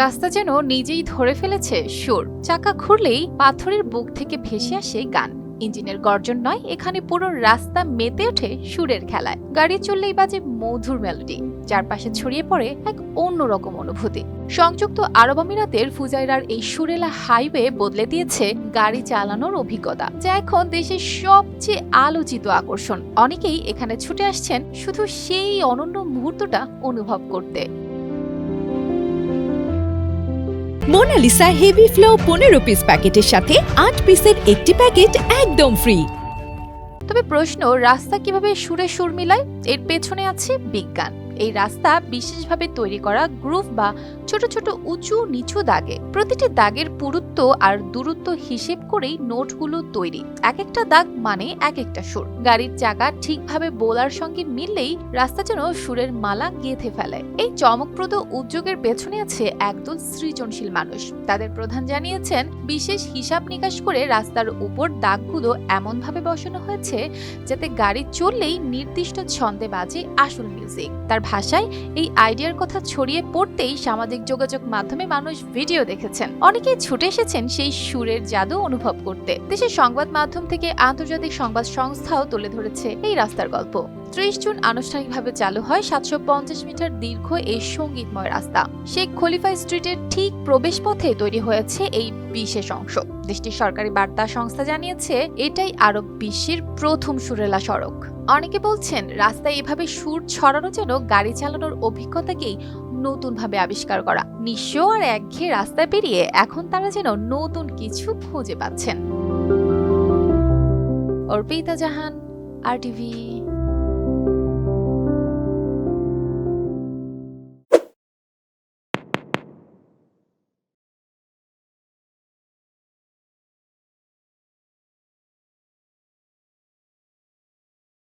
রাস্তা যেন নিজেই ধরে ফেলেছে সুর। চাকা ঘুরলেই পাথরের বুক থেকে ভেসে আসে গান। ইঞ্জিনের গর্জন নয়, এখানে পুরো রাস্তা মেতে ওঠে সুরের খেলায়। গাড়ি চললেই বাজে মধুর মেলোডি চারপাশে ছড়িয়ে পড়ে এক অন্যরকম অনুভূতি। সংযুক্ত আরব আমিরাতের ফুজাইরার এই সুরেলা হাইওয়ে বদলে দিয়েছে গাড়ি চালানোর অভিজ্ঞতা, যা এখন দেশের সবচেয়ে আলোচিত আকর্ষণ। অনেকেই এখানে ছুটে আসছেন শুধু সেই অনন্য মুহূর্তটা অনুভব করতে। মোনালিসা হেভি ফ্লো পনেরো পিস প্যাকেটের সাথে আট পিসের একটি প্যাকেট একদম ফ্রি তবে প্রশ্ন, রাস্তা কীভাবে সুরে সুর মিলায়? এর পেছনে আছে বিজ্ঞান। এই রাস্তা বিশেষভাবে তৈরি করা গ্রুভ বা ছোট ছোট উঁচু নিচু দাগে। প্রতিটি দাগের পুরুত্ব আর দূরত্ব হিসেব করেই নোটগুলো তৈরি। এক একটা দাগ মানে এক একটা সুর। গাড়ির চাকা ঠিকভাবে বোলার সঙ্গে মিললেই রাস্তা যেন সুরের মালা গেঁথে ফেলে। এই চমকপ্রদ উদ্যোগের পেছনে আছে একদল সৃজনশীল মানুষ। তাদের প্রধান জানিয়েছেন, বিশেষ হিসাব নিকাশ করে রাস্তার উপর দাগগুলো এমনভাবে বসানো হয়েছে, যাতে গাড়ি চললেই নির্দিষ্ট ছন্দে বাজে আসল মিউজিক। তার ভাষায় এই আইডিয়ার কথা ছড়িয়ে পড়তেই সামাজিক যোগাযোগ মাধ্যমে মানুষ ভিডিও দেখেছেন। অনেকেই ছুটে এসেছেন সেই সুরের জাদু অনুভব করতে। দেশের সংবাদ মাধ্যম থেকে আন্তর্জাতিক সংবাদ সংস্থাও তুলে ধরেছে এই রাস্তার গল্প। ত্রিশ জুন আনুষ্ঠানিকভাবে চালু হয় সাতশো পঞ্চাশ মিটার দীর্ঘ এই সঙ্গীতময় রাস্তা। শেখ খলিফা স্ট্রিটের ঠিক প্রবেশপথে তৈরি হয়েছে এই বিশেষ অংশ। দেশটির সরকারি বার্তা সংস্থা জানিয়েছে, এটাই আরব বিশ্বের প্রথম সুরেলা সড়ক। অনেকে বলছেন, রাস্তায় এভাবে সুর ছড়ানো যেন গাড়ি চালানোর অভিজ্ঞতাকেই নতুনভাবে আবিষ্কার করা। নিঃস্ব আর একঘেয়ে রাস্তায় পেরিয়ে এখন তারা যেন নতুন কিছু খুঁজে পাচ্ছেন। অর্পিতা জাহান আর টিভি